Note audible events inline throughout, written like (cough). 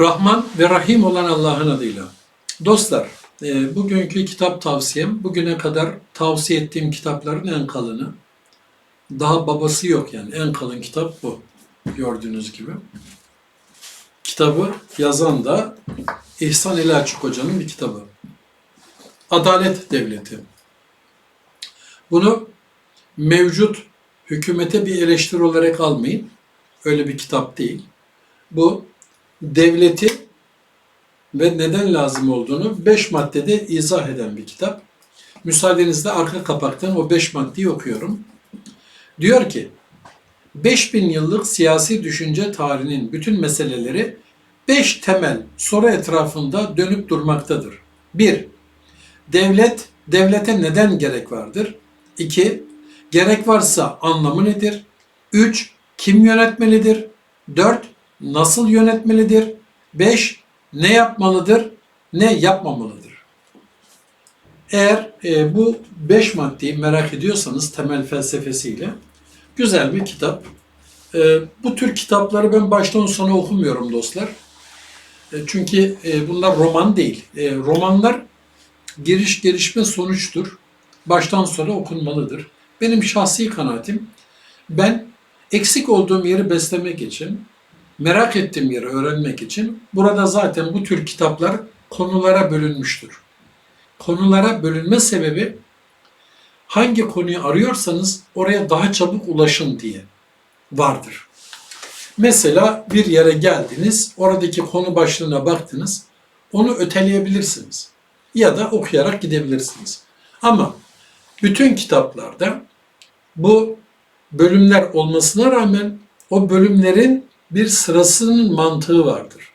Rahman ve Rahim olan Allah'ın adıyla. Dostlar, e, bugünkü kitap tavsiyem, bugüne kadar tavsiye ettiğim kitapların en kalını. Daha babası yok yani, en kalın kitap bu. Gördüğünüz gibi. Kitabı yazan da İhsan Ali Açık Hoca'nın bir kitabı. Adalet Devleti. Bunu mevcut hükümete bir eleştiri olarak almayın. Öyle bir kitap değil. Bu devleti ve neden lazım olduğunu beş maddede izah eden bir kitap. Müsaadenizle arka kapaktan o beş maddeyi okuyorum. Diyor ki, 5000 yıllık siyasi düşünce tarihinin bütün meseleleri beş temel soru etrafında dönüp durmaktadır. 1. Devlet, devlete neden gerek vardır? 2. Gerek varsa anlamı nedir? 3. Kim yönetmelidir? 4. Nasıl yönetmelidir? 5. Ne yapmalıdır? Ne yapmamalıdır? Eğer e, bu 5 maddeyi merak ediyorsanız temel felsefesiyle güzel bir kitap. E, bu tür kitapları ben baştan sona okumuyorum dostlar. E, çünkü e, bunlar roman değil. E, romanlar giriş gelişme sonuçtur. Baştan sona okunmalıdır. Benim şahsi kanaatim ben eksik olduğum yeri beslemek için, merak ettiğim yeri öğrenmek için burada zaten bu tür kitaplar konulara bölünmüştür. Konulara bölünme sebebi hangi konuyu arıyorsanız oraya daha çabuk ulaşın diye vardır. Mesela bir yere geldiniz, oradaki konu başlığına baktınız, onu öteleyebilirsiniz. Ya da okuyarak gidebilirsiniz. Ama bütün kitaplarda bu bölümler olmasına rağmen o bölümlerin bir sırasının mantığı vardır.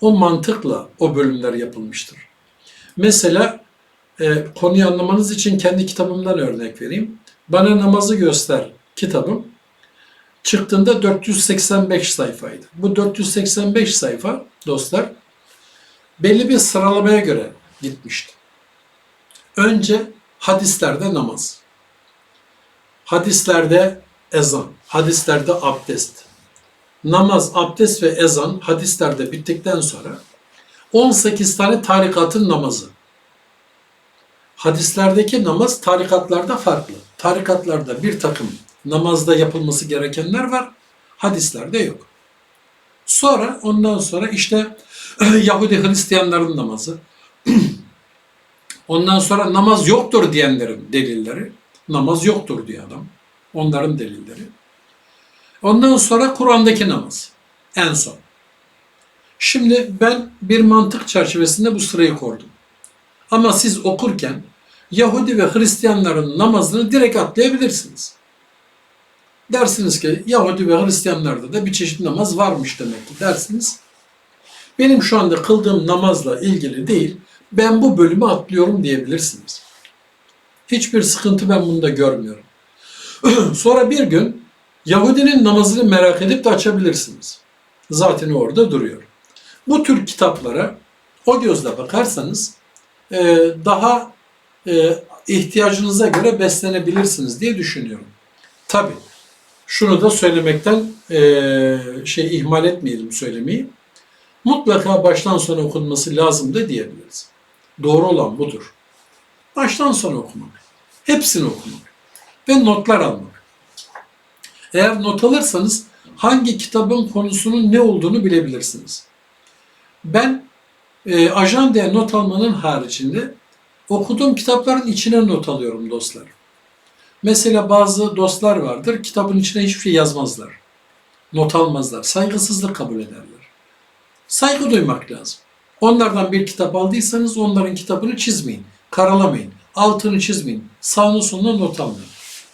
O mantıkla o bölümler yapılmıştır. Mesela e, konuyu anlamanız için kendi kitabımdan örnek vereyim. Bana namazı göster kitabım çıktığında 485 sayfaydı. Bu 485 sayfa dostlar belli bir sıralamaya göre gitmişti. Önce hadislerde namaz, hadislerde ezan, hadislerde abdest, namaz, abdest ve ezan hadislerde bittikten sonra 18 tane tarikatın namazı. Hadislerdeki namaz tarikatlarda farklı. Tarikatlarda bir takım namazda yapılması gerekenler var. Hadislerde yok. Sonra ondan sonra işte (clears throat) Yahudi Hristiyanların namazı. (clears throat) ondan sonra namaz yoktur diyenlerin delilleri. Namaz yoktur diyor adam. Onların delilleri. Ondan sonra Kur'an'daki namaz. En son. Şimdi ben bir mantık çerçevesinde bu sırayı kordum. Ama siz okurken Yahudi ve Hristiyanların namazını direkt atlayabilirsiniz. Dersiniz ki Yahudi ve Hristiyanlarda da bir çeşit namaz varmış demek ki dersiniz. Benim şu anda kıldığım namazla ilgili değil, ben bu bölümü atlıyorum diyebilirsiniz. Hiçbir sıkıntı ben bunda görmüyorum. (clears throat) Sonra bir gün Yahudinin namazını merak edip de açabilirsiniz. Zaten orada duruyor. Bu tür kitaplara o gözle bakarsanız e, daha e, ihtiyacınıza göre beslenebilirsiniz diye düşünüyorum. Tabi şunu da söylemekten e, şey ihmal etmeyelim söylemeyi. Mutlaka baştan sona okunması lazım da diyebiliriz. Doğru olan budur. Baştan sona okumak. Hepsini okumak. Ve notlar almak. Eğer not alırsanız hangi kitabın konusunun ne olduğunu bilebilirsiniz. Ben e, ajandaya not almanın haricinde okuduğum kitapların içine not alıyorum dostlar. Mesela bazı dostlar vardır, kitabın içine hiçbir şey yazmazlar. Not almazlar, saygısızlık kabul ederler. Saygı duymak lazım. Onlardan bir kitap aldıysanız onların kitabını çizmeyin, karalamayın, altını çizmeyin, sağını soluna not almayın.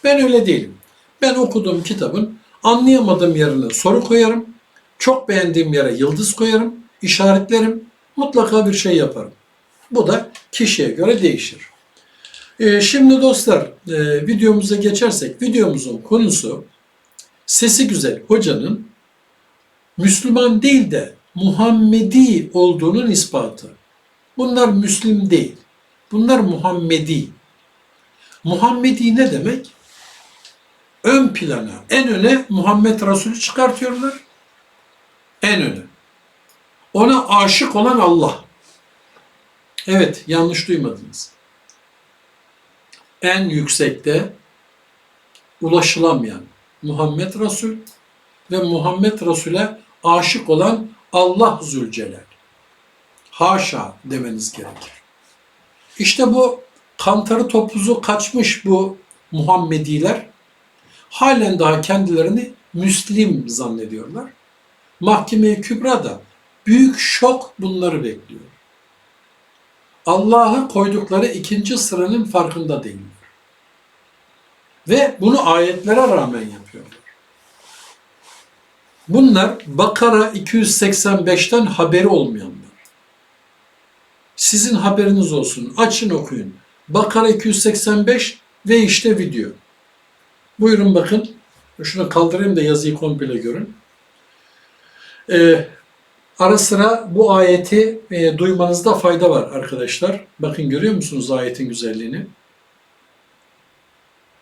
Ben öyle değilim. Ben okuduğum kitabın anlayamadığım yerine soru koyarım, çok beğendiğim yere yıldız koyarım, işaretlerim, mutlaka bir şey yaparım. Bu da kişiye göre değişir. Ee, şimdi dostlar e, videomuza geçersek videomuzun konusu sesi güzel hocanın Müslüman değil de Muhammedi olduğunun ispatı. Bunlar Müslim değil. Bunlar Muhammedi. Muhammedi ne demek? Ön plana, en öne Muhammed Resulü çıkartıyorlar. En öne. Ona aşık olan Allah. Evet, yanlış duymadınız. En yüksekte ulaşılamayan Muhammed Resul ve Muhammed Resul'e aşık olan Allah Zülcelal. Haşa demeniz gerekir. İşte bu kantarı topuzu kaçmış bu Muhammediler halen daha kendilerini Müslim zannediyorlar. Mahkeme-i Kübra'da büyük şok bunları bekliyor. Allah'a koydukları ikinci sıranın farkında değiller. Ve bunu ayetlere rağmen yapıyorlar. Bunlar Bakara 285'ten haberi olmayanlar. Sizin haberiniz olsun. Açın okuyun. Bakara 285 ve işte video. Buyurun bakın. Şunu kaldırayım da yazıyı komple görün. Ee, ara sıra bu ayeti e, duymanızda fayda var arkadaşlar. Bakın görüyor musunuz ayetin güzelliğini?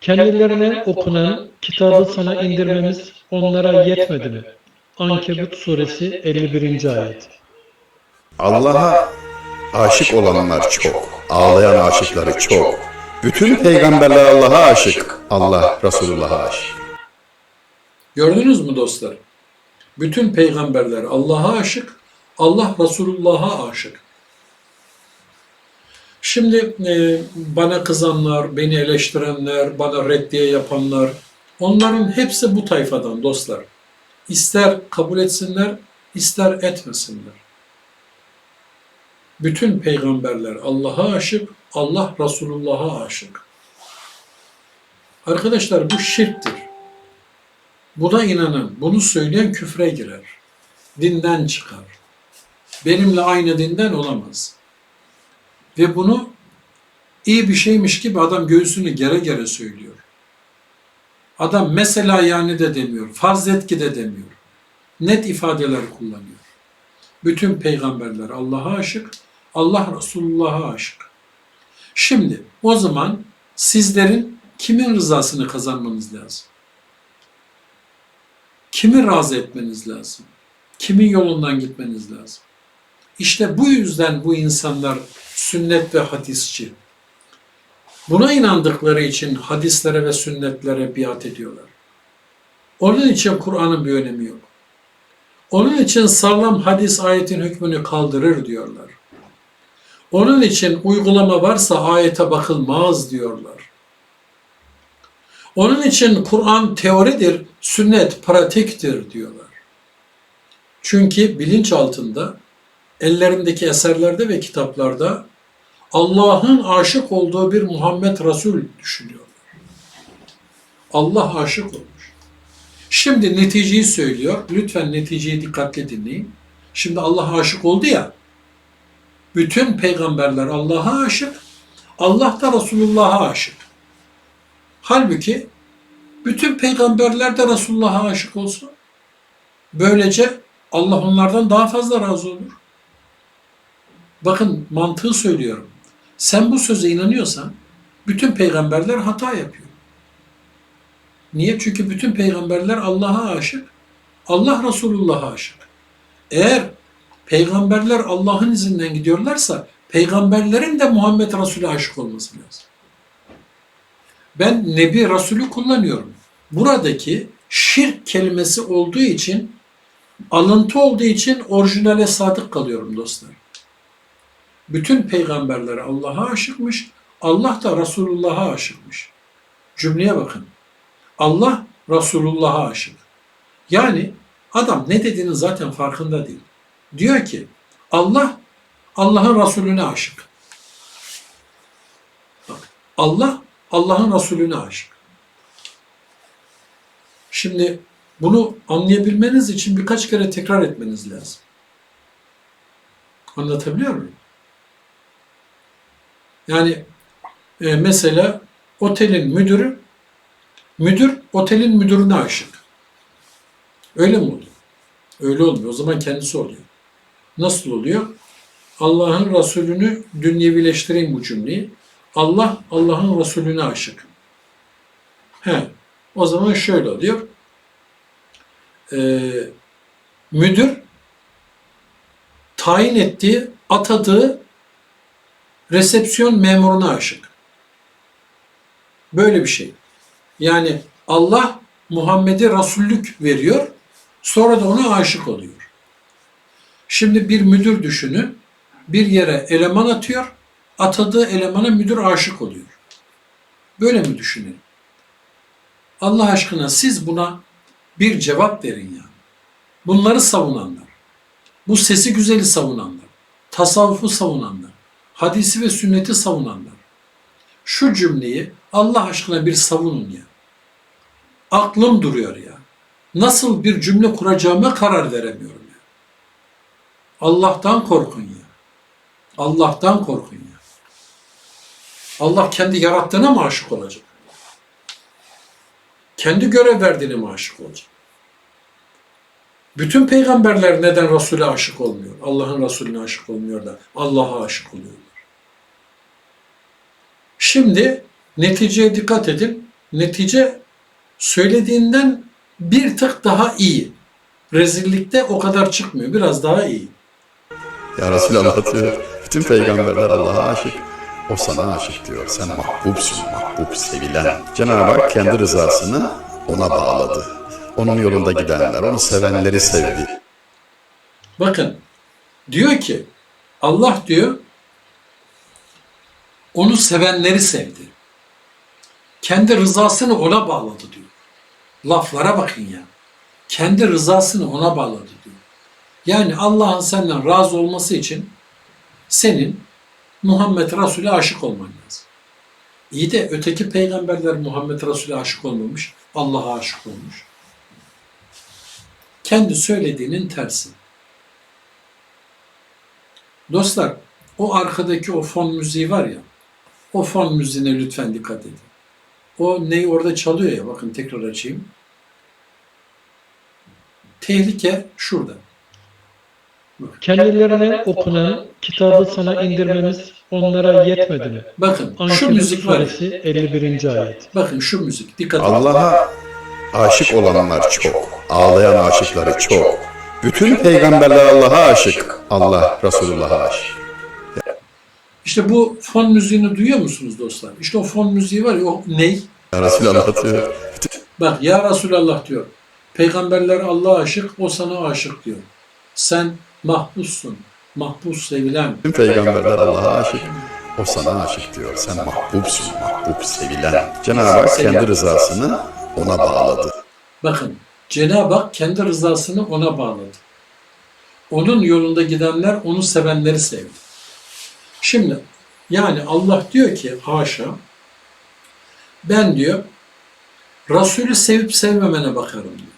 Kendilerine okunan kitabı sana indirmemiz onlara yetmedi mi? Ankebut suresi 51. ayet. Allah'a aşık olanlar çok, ağlayan aşıkları çok. Bütün peygamberler Allah'a aşık, Allah Resulullah'a aşık. Gördünüz mü dostlar? Bütün peygamberler Allah'a aşık, Allah Resulullah'a aşık. Şimdi e, bana kızanlar, beni eleştirenler, bana reddiye yapanlar, onların hepsi bu tayfadan dostlar. İster kabul etsinler, ister etmesinler. Bütün peygamberler Allah'a aşık, Allah Resulullah'a aşık. Arkadaşlar bu şirktir. Buna inanan, bunu söyleyen küfre girer. Dinden çıkar. Benimle aynı dinden olamaz. Ve bunu iyi bir şeymiş gibi adam göğsünü gere gere söylüyor. Adam mesela yani de demiyor, farz et ki de demiyor. Net ifadeler kullanıyor. Bütün peygamberler Allah'a aşık, Allah Resulullah'a aşık. Şimdi o zaman sizlerin kimin rızasını kazanmanız lazım? Kimi razı etmeniz lazım? Kimin yolundan gitmeniz lazım? İşte bu yüzden bu insanlar sünnet ve hadisçi. Buna inandıkları için hadislere ve sünnetlere biat ediyorlar. Onun için Kur'an'ın bir önemi yok. Onun için sağlam hadis ayetin hükmünü kaldırır diyorlar. Onun için uygulama varsa ayete bakılmaz diyorlar. Onun için Kur'an teoridir, sünnet pratiktir diyorlar. Çünkü bilinç altında ellerindeki eserlerde ve kitaplarda Allah'ın aşık olduğu bir Muhammed Resul düşünüyorlar. Allah aşık olmuş. Şimdi neticeyi söylüyor. Lütfen neticeyi dikkatli dinleyin. Şimdi Allah aşık oldu ya. Bütün peygamberler Allah'a aşık. Allah da Resulullah'a aşık. Halbuki bütün peygamberler de Resulullah'a aşık olsun. Böylece Allah onlardan daha fazla razı olur. Bakın mantığı söylüyorum. Sen bu söze inanıyorsan bütün peygamberler hata yapıyor. Niye? Çünkü bütün peygamberler Allah'a aşık. Allah Resulullah'a aşık. Eğer peygamberler Allah'ın izinden gidiyorlarsa peygamberlerin de Muhammed Resul'e aşık olması lazım. Ben Nebi Resulü kullanıyorum. Buradaki şirk kelimesi olduğu için alıntı olduğu için orijinale sadık kalıyorum dostlar. Bütün peygamberler Allah'a aşıkmış, Allah da Resulullah'a aşıkmış. Cümleye bakın. Allah Resulullah'a aşık. Yani adam ne dediğinin zaten farkında değil. Diyor ki Allah Allah'ın Resulüne aşık. Bak, Allah Allah'ın Resulüne aşık. Şimdi bunu anlayabilmeniz için birkaç kere tekrar etmeniz lazım. Anlatabiliyor muyum? Yani e, mesela otelin müdürü, müdür otelin müdürüne aşık. Öyle mi oluyor? Öyle olmuyor. O zaman kendisi oluyor. Nasıl oluyor? Allah'ın Resulünü dünyevileştireyim bu cümleyi. Allah Allah'ın Resulüne aşık. He, o zaman şöyle oluyor. Ee, müdür tayin ettiği, atadığı resepsiyon memuruna aşık. Böyle bir şey. Yani Allah Muhammed'e rasullük veriyor, sonra da ona aşık oluyor. Şimdi bir müdür düşünün, bir yere eleman atıyor, atadığı elemana müdür aşık oluyor. Böyle mi düşünün? Allah aşkına siz buna bir cevap verin ya. Bunları savunanlar, bu sesi güzeli savunanlar, tasavvufu savunanlar, hadisi ve sünneti savunanlar. Şu cümleyi Allah aşkına bir savunun ya. Aklım duruyor ya. Nasıl bir cümle kuracağıma karar veremiyorum. Allah'tan korkun ya. Allah'tan korkun ya. Allah kendi yarattığına mı aşık olacak? Kendi görev verdiğine mi aşık olacak? Bütün peygamberler neden Resul'e aşık olmuyor? Allah'ın Resulüne aşık olmuyor da Allah'a aşık oluyorlar. Şimdi neticeye dikkat edin. Netice söylediğinden bir tık daha iyi. Rezillikte o kadar çıkmıyor. Biraz daha iyi. Ya Resulallah diyor. Bütün peygamberler Allah'a aşık. O sana aşık diyor. Sen mahbubsun, mahbub, sevilen. Cenab-ı Hak kendi rızasını ona bağladı. Onun yolunda gidenler, onu sevenleri sevdi. Bakın diyor ki Allah diyor onu sevenleri sevdi. Kendi rızasını ona bağladı diyor. Laflara bakın ya. Kendi rızasını ona bağladı diyor. Yani Allah'ın senden razı olması için senin Muhammed Resul'e aşık olman lazım. İyi de öteki peygamberler Muhammed Resul'e aşık olmamış, Allah'a aşık olmuş. Kendi söylediğinin tersi. Dostlar, o arkadaki o fon müziği var ya, o fon müziğine lütfen dikkat edin. O ney orada çalıyor ya, bakın tekrar açayım. Tehlike şurada. Kendilerine okunan kitabı sana indirmemiz onlara yetmedi mi? Bakın şu Ankebut müzik var suresi 51. ayet. bakın şu müzik, dikkat edin. Allah'a aşık olanlar çok. Ağlayan aşıkları çok. Bütün peygamberler Allah'a aşık. Allah Resulullah'a aşık. İşte bu fon müziğini duyuyor musunuz dostlar? İşte o fon müziği var ya, o ney? Ya Resulallah diyor. Bak ya Resulallah diyor. Peygamberler Allah'a aşık, o sana aşık diyor. Sen mahpussun. Mahpus sevilen. Bütün peygamberler Allah'a aşık. O sana aşık diyor. Sen mahbubsun, mahbub, sevilen. Cenab-ı Hak kendi rızasını ona bağladı. Bakın Cenab-ı Hak kendi rızasını ona bağladı. Onun yolunda gidenler onu sevenleri sevdi. Şimdi yani Allah diyor ki haşa ben diyor Resulü sevip sevmemene bakarım diyor.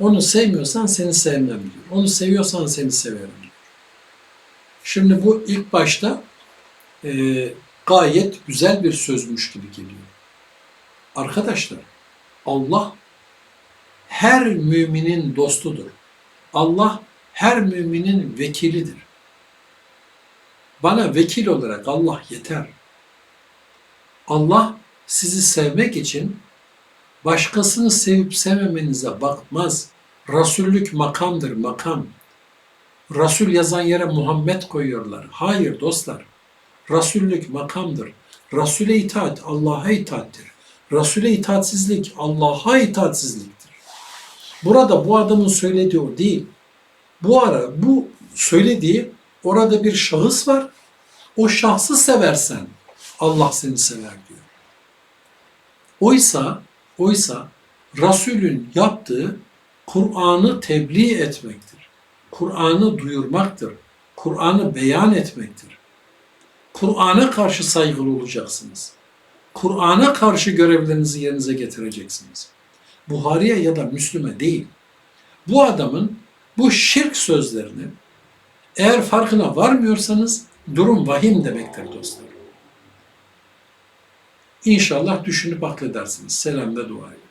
Onu sevmiyorsan seni sevmem diyor. Onu seviyorsan seni severim diyor. Şimdi bu ilk başta e, gayet güzel bir sözmüş gibi geliyor. Arkadaşlar Allah her müminin dostudur. Allah her müminin vekilidir. Bana vekil olarak Allah yeter. Allah sizi sevmek için başkasını sevip sevmemenize bakmaz. Rasullük makamdır, makam. Rasul yazan yere Muhammed koyuyorlar. Hayır dostlar. Rasullük makamdır. Rasule itaat Allah'a itaattir. Rasule itaatsizlik Allah'a itaatsizliktir. Burada bu adamın söylediği o değil. Bu ara bu söylediği orada bir şahıs var. O şahsı seversen Allah seni sever diyor. Oysa oysa Resulün yaptığı Kur'an'ı tebliğ etmektir. Kur'an'ı duyurmaktır. Kur'an'ı beyan etmektir. Kur'an'a karşı saygılı olacaksınız. Kur'an'a karşı görevlerinizi yerinize getireceksiniz. Buhari'ye ya da Müslüme değil. Bu adamın bu şirk sözlerini eğer farkına varmıyorsanız durum vahim demektir dostlar. İnşallah düşünüp akledersiniz. Selam ve dua edin.